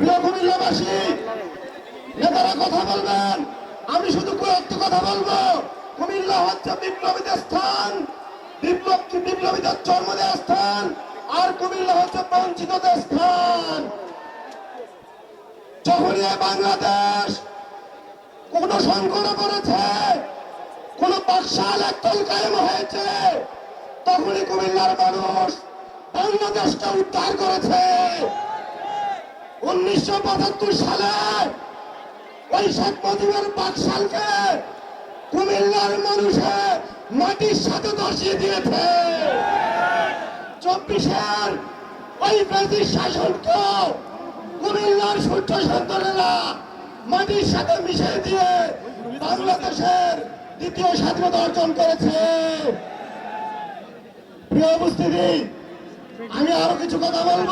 প্রিয় কুমিল্লাবাসী, নেতারা কথা বলবেন। আমি শুধু কয়েকটি কথা বলব। বাংলাদেশ কোন সংকটে পড়েছে, কোন পাঠশাল একদল কায়েম হয়েছে, তখনই কুমিল্লার মানুষ বাংলাদেশকে উদ্ধার করেছে। উনিশশো পঁচাত্তর সালে ওই শেখ মুজিবের পাঠশালকে কুমিল্লার মানুষে মাটির সাথে ধসিয়ে দিয়েছে। চব্বিশের ওই ব্রিটিশ শাসনকে কুমিল্লার সূর্য সন্তানেরা মাটির সাথে মিশিয়ে দিয়ে বাংলাদেশের দ্বিতীয় স্বাধীনতা অর্জন করেছে। প্রিয় উপস্থিতি আমি আরও কিছু কথা বলব।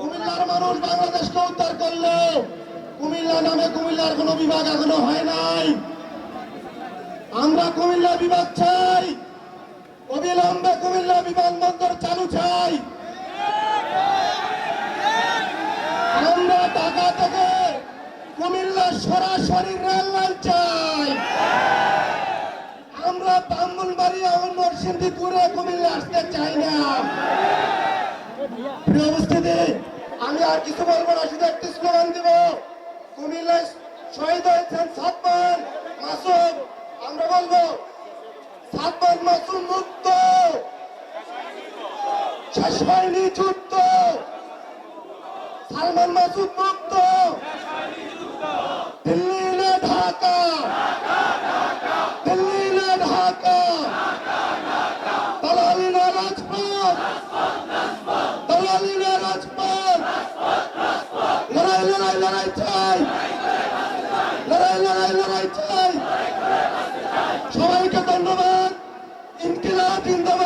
কুমিল্লার মানুষ বাংলাদেশকে উদ্ধার করল। কুমিল্লা নামে কুমিল্লার কোনো বিভাগ এখনও হয় নাই। আমরা কুমিল্লা বিভাগ চাই। অবিলম্বে কুমিল্লা বিমানবন্দর চালু চাই। আমরা ঢাকা থেকে কুমিল্লা সরাসরি রেল লাইন চাই। আমরা ব্রাহ্মণবাড়ি এবং নরসিংদীপুরে কুমিল্লা আসতে চাই না প্রিয় উপস্থিতি আমি আর কিছু বলব না শুধু একটি স্লোগান দিব কুমিল্লায় শহীদ হয়েছেন সাতমান মাসুম আমরা বলব সাতমান মাসুম মুক্ত শেষ হয়নি যুদ্ধ সালমান মাসুদ মুক্ত দিল্লি না ঢাকা দিল্লি না ঢাকা দালালি না রাজপথ লড়াই লড়াই লড়াই চাই